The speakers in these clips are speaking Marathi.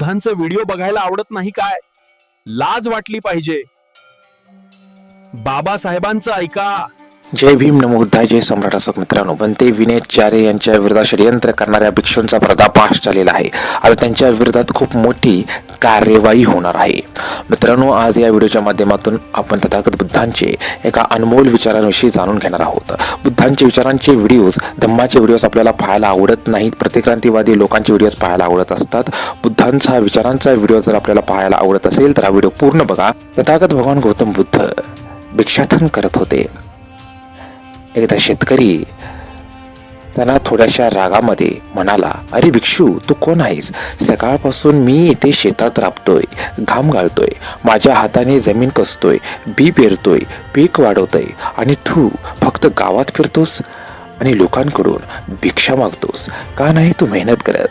बुद्धांचं व्हिडिओ बघायला आवडत नाही काय? लाज वाटली पाहिजे. बाबासाहेबांचं ऐका. जय भीम नमोद्धा जय सम्राट असोक मित्रांनो. बनते विनयचार्य यांच्या विरोधात षडयंत्र करणाऱ्या भिक्षूंचा पर्दाफाश झालेला आहे. आता त्यांच्या विरोधात खूप मोठी कार्यवाही होणार आहे. मित्रांनो आज या व्हिडिओच्या माध्यमातून आपण तथागत बुद्धांचे एका अनमोल विचारांविषयी जाणून घेणार आहोत. बुद्धांचे विचारांचे व्हिडिओज धम्माचे व्हिडिओज आपल्याला पाहायला आवडत नाहीत. प्रतिक्रांतीवादी लोकांचे व्हिडिओज पाहायला आवडत असतात. बुद्धांचा विचारांचा व्हिडिओ जर आपल्याला पाहायला आवडत असेल तर हा व्हिडिओ पूर्ण बघा. तथागत भगवान गौतम बुद्ध भिक्षाटन करत होते. एकदा शेतकरी त्यांना थोड्याशा रागामध्ये म्हणाला अरे भिक्षू तू कोण आहेस? सकाळपासून मी इथे शेतात राबतोय घाम घालतोय माझ्या हाताने जमीन कसतोय बी पेरतोय पीक वाढवतोय आणि तू फक्त गावात फिरतोस आणि लोकांकडून भिक्षा मागतोस. का नाही तू मेहनत करत?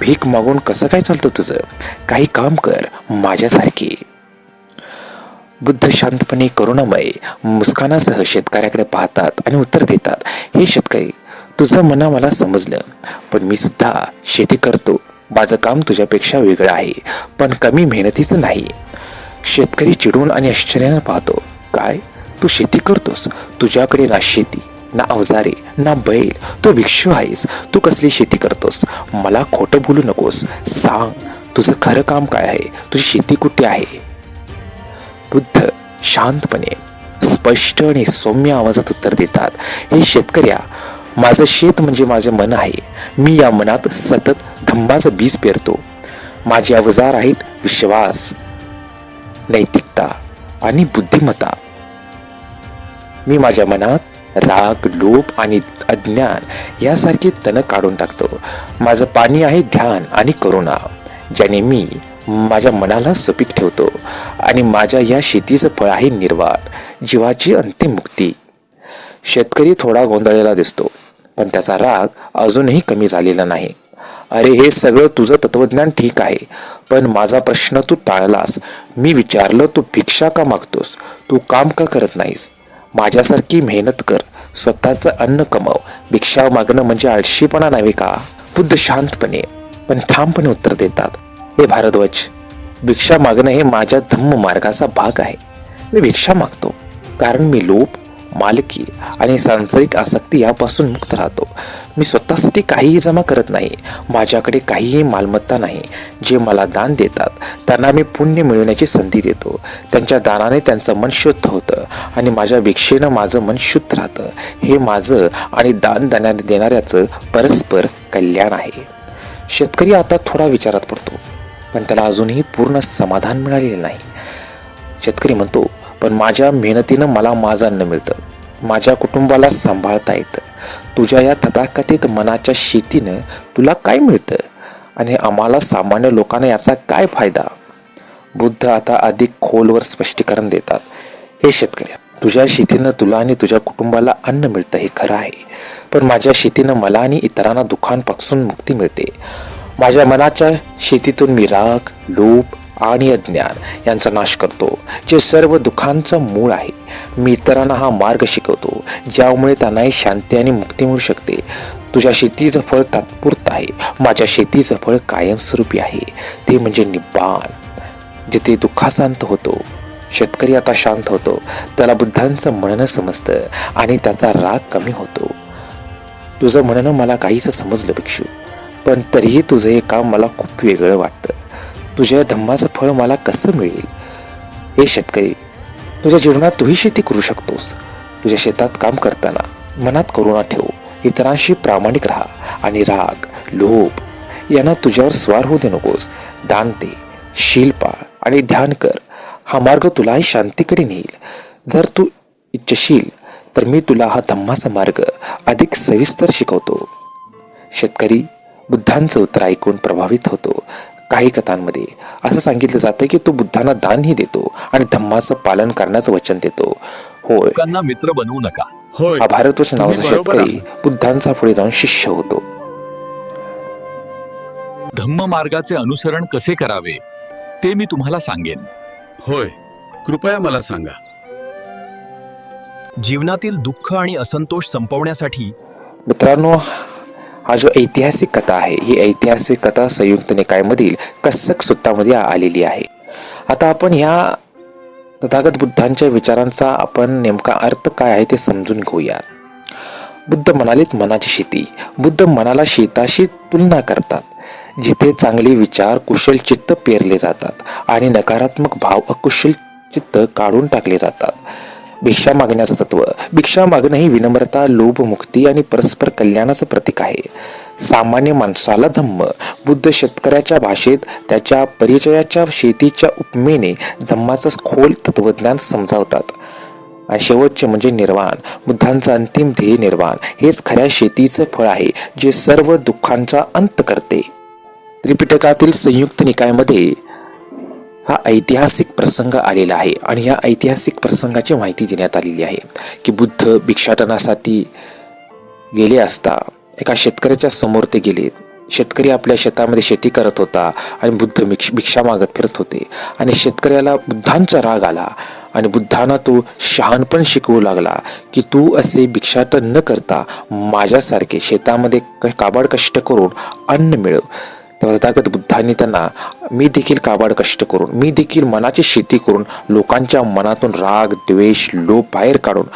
भीक मागून कसं काय चालतं तुझं? काही काम कर माझ्यासारखी. बुद्ध शांतपणे करुणामय मुस्कानासह शेतकऱ्याकडे पाहतात आणि उत्तर देतात हे शेतकरी तुझं मना मला समजलं पण मी सुद्धा शेती करतो. माझं काम तुझ्यापेक्षा वेगळं आहे पण कमी मेहनतीचं नाही. शेतकरी चिडून आणि आश्चर्यानं पाहतो काय? तू शेती करतोस? तुझ्याकडे ना शेती ना अवजारे ना बैल. तू भिक्षू आहेस. तू कसली शेती करतोस? मला खोटं बोलू नकोस. सांग तुझं खरं काम काय आहे? तुझी शेती कुठे आहे? बुद्ध शांतपणे स्पष्ट आणि सौम्य आवाजात उत्तर देतात हे शेतकऱ्या माझं शेत म्हणजे माझे मन आहे. मी या मनात सतत धंबाचं बीज पेरतो. माझे अवजार आहेत विश्वास नैतिकता आणि बुद्धिमत्ता. मी माझ्या मनात राग लोभ आणि अज्ञान यासारखे तण काढून टाकतो. माझं पाणी आहे ध्यान आणि करुणा ज्याने मी माझ्या मनाला सपीक ठेवतो आणि माझ्या या शेतीचं फळ आहे निर्वाण जीवाची अंतिम मुक्ती. शेतकरी थोडा गोंधळलेला दिसतो पण त्याचा राग अजूनही कमी झालेला नाही. अरे हे सगळं तुझं तत्वज्ञान ठीक आहे पण माझा प्रश्न तू टाळलास. मी विचारलं तू भिक्षा का मागतोस? तू काम का करत नाहीस? माझ्यासारखी मेहनत कर स्वतःचं अन्न कमव. भिक्षा मागणं म्हणजे आळशीपणा नव्हे का? बुद्ध शांतपणे पण ठामपणे उत्तर देतात. हे भारद्वाज भिक्षा मागणं हे माझ्या धम्म मार्गाचा भाग आहे. मी भिक्षा मागतो कारण मी लोभ मालकी आणि सांसारिक आसक्ती यापासून मुक्त राहतो. मी स्वतःसाठी काहीही जमा करत नाही माझ्याकडे काहीही मालमत्ता नाही. जे मला दान देतात त्यांना मी पुण्य मिळवण्याची संधी देतो. त्यांच्या दानाने त्यांचं मन शुद्ध होतं आणि माझ्या भिक्षेनं माझं मन शुद्ध राहतं. हे माझं आणि दान देण्या देणाऱ्याचं परस्पर कल्याण आहे. शेतकरी आता थोडा विचारात पडतो. पण त्याला अजूनही पूर्ण समाधान मिळालेलं नाही. शेतकरी म्हणतो पण माझ्या मेहनतीनं मला माझं अन्न मिळतं. माझ्या कुटुंबाला सांभाळता येतं. तुझ्या या तथाकथित मनाच्या शेतीनं तुला काय मिळतं? आणि आम्हाला सामान्य लोकांना याचा काय फायदा? बुद्ध आता अधिक खोलवर स्पष्टीकरण देतात. हे शेतकरी तुझ्या शेतीनं तुला आणि तुझ्या कुटुंबाला अन्न मिळतं हे खरं आहे. पण माझ्या शेतीनं मला आणि इतरांना दुःखांपासून मुक्ती मिळते. माझ्या मनाच्या शेतीतून मी राग लोभ आणि अज्ञान यांचा नाश करतो जे सर्व दुःखांचं मूळ आहे. मी इतरांना हा मार्ग शिकवतो ज्यामुळे त्यांनाही शांती आणि मुक्ती मिळू शकते. तुझ्या शेतीचं फळ तात्पुरतं आहे. माझ्या शेतीचं फळ कायमस्वरूपी आहे. ते म्हणजे निब्बाण जिथे दुःखाशांत होतो शेतकरी आता शांत होतो त्याला बुद्धांचं म्हणणं समजतं आणि त्याचा राग कमी होतो. तुझं म्हणणं मला काहीच समजलं भिक्षू. पण तरीही तुझं हे काम मला खूप वेगळं वाटतं. तुझ्या धम्माचं फळ मला कसं मिळेल? हे शेतकरी तुझ्या जीवनात तूही शेती करू शकतोस. तुझ्या शेतात काम करताना मनात करुणा ठेव. इतरांशी प्रामाणिक राहा आणि राग लोभ यांना तुझ्यावर स्वार होऊ दे नकोस. दान दे शीलपाळ आणि ध्यान कर. हा मार्ग तुलाही शांतीकडे नेईल. जर तू इच्छशील तर मी तुला हा धम्माचा मार्ग अधिक सविस्तर शिकवतो. शेतकरी बुद्धांचं उत्तर ऐकून प्रभावित होतो. काही कथांमध्ये असं सांगितलं जातं की तो बुद्धांना दानही देतो आणि धम्माचं पालन करण्याचं वचन देतो. होय. लोकांना मित्र बनवू नका. होय. हा भारतवर्ष नावाचा तुम्ही बरोबर शेतकरी बुद्धांचा पुढे जाऊन शिष्य होतो. धम्म मार्गाचे अनुसरण कसे करावे ते मी तुम्हाला सांगेन. होय. कृपया मला सांगा. जीवनातील दुःख आणि असंतोष संपवण्यासाठी मित्रांनो हा जो ऐतिहासिक कथा आहे ही ऐतिहासिक कथा संयुक्त निकायमधील कस्सक सुत्तामध्ये आलेली आहे. आता आपण ह्या तथागत बुद्धांच्या विचारांचा आपण नेमका अर्थ काय आहे ते समजून घेऊया. बुद्ध म्हणालेत मनाची शेती बुद्ध मनाला शेताशी तुलना करतात जिथे चांगले विचार कुशल चित्त पेरले जातात आणि नकारात्मक भाव अकुशल चित्त काढून टाकले जातात. भिक्षा मागण्याचं तत्व. भिक्षा मागणं ही विनम्रता लोभमुक्ती आणि परस्पर कल्याणाचं प्रतीक आहे. सामान्य माणसाला धम्म बुद्ध शेतकऱ्याच्या भाषेत त्याच्या परिचयाच्या शेतीच्या उपमेने धम्माचं खोल तत्वज्ञान समजावतात. आणि शेवटचे म्हणजे निर्वाण. बुद्धांचं अंतिम ध्येय निर्वाण. हेच खऱ्या शेतीचं फळ आहे जे सर्व दुःखांचा अंत करते. त्रिपिटकातील संयुक्त निकायमध्ये हा ऐतिहासिक प्रसंग आलेला आहे आणि या ऐतिहासिक प्रसंगाची माहिती देण्यात आलेली आहे की बुद्ध भिक्षाटनासाठी गेले असता एका शेतकऱ्याच्या समोर ते गेले. शेतकरी आपल्या शेतामध्ये शेती करत होता आणि बुद्ध भिक्ष भिक्षा मागत फिरत होते. आणि शेतकऱ्याला बुद्धांचा राग आला आणि बुद्धांना तो शहाणपण शिकवू लागला की तू असे भिक्षाटन न करता माझ्यासारखे शेतामध्ये क- काबाड कष्ट करून अन्न मिळव. तथागत बुद्धांनी त्यांना मी देखील काबाड कष्ट करून मी देखील मनाची शेती करून लोकांच्या मनातून राग द्वेष लोभ बाहेर काढून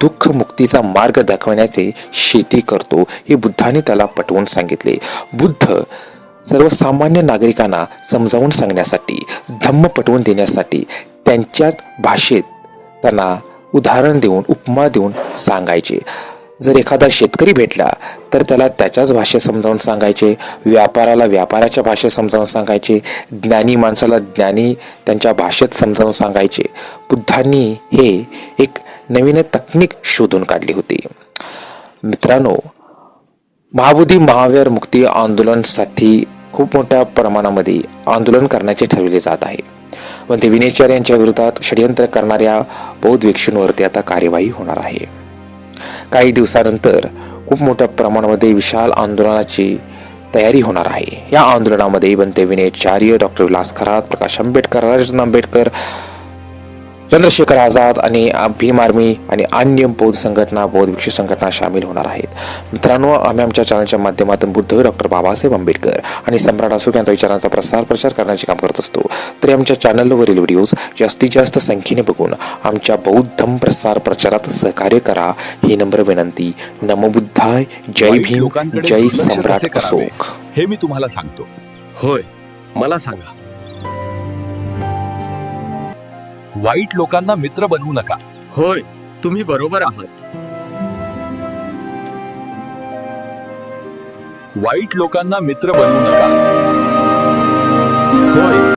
दुःख मुक्तीचा मार्ग दाखवण्याचे शेती करतो हे बुद्धांनी त्याला पटवून सांगितले. बुद्ध सर्वसामान्य नागरिकांना समजावून सांगण्यासाठी धम्म पटवून देण्यासाठी त्यांच्याच भाषेत त्यांना उदाहरण देऊन उपमा देऊन सांगायचे. जर एखादा शेतकरी भेटला तर त्याला त्याच्याच भाषेत समजावून सांगायचे व्यापाराला व्यापाराच्या भाषेत समजावून सांगायचे ज्ञानी माणसाला ज्ञानी त्यांच्या भाषेत समजावून सांगायचे. बुद्धांनी हे एक नवीन तकनीक शोधून काढली होती. मित्रांनो महाबोधी महावीर मुक्ती आंदोलनासाठी खूप मोठ्या प्रमाणामध्ये आंदोलन करण्याचे ठरविले जात आहे. पण ते विनेचार यांच्या विरोधात षडयंत्र करणाऱ्या बौद्ध भिक्षूंवरती आता कार्यवाही होणार आहे. काही दिवसानंतर खूप मोठ्या प्रमाणामध्ये विशाल आंदोलनाची तयारी होणार आहे. या आंदोलनामध्ये बनते विनयचार्य डॉक्टर विलास खरात प्रकाश आंबेडकर राजन आंबेडकर चंद्रशेखर आझाद आणि भीम आर्मी आणि अन्य बौद्ध संघटना बौद्ध भिक्षू संघटना सामील होणार आहेत. मित्रांनो आम्ही आमच्या चॅनलच्या माध्यमातून बुद्ध डॉक्टर बाबासाहेब आंबेडकर आणि सम्राट अशोक यांच्या विचारांचा प्रसार प्रचार करण्याचे काम करत असतो. तरी आमच्या चॅनलवरील व्हिडिओज जास्तीत जास्त संख्येने बघून आमच्या बौद्धम प्रसार प्रचारात सहकार्य करा. ही नम्र विनंती. नमो बुद्धाय. जय भीम. जय सम्राट? अशोक. हे मी तुम्हाला सांगतो. होय मला सांगा. वाईट लोकांना मित्र बनवू नका. होय तुम्ही बरोबर आहात. वाईट लोकांना मित्र बनवू नका.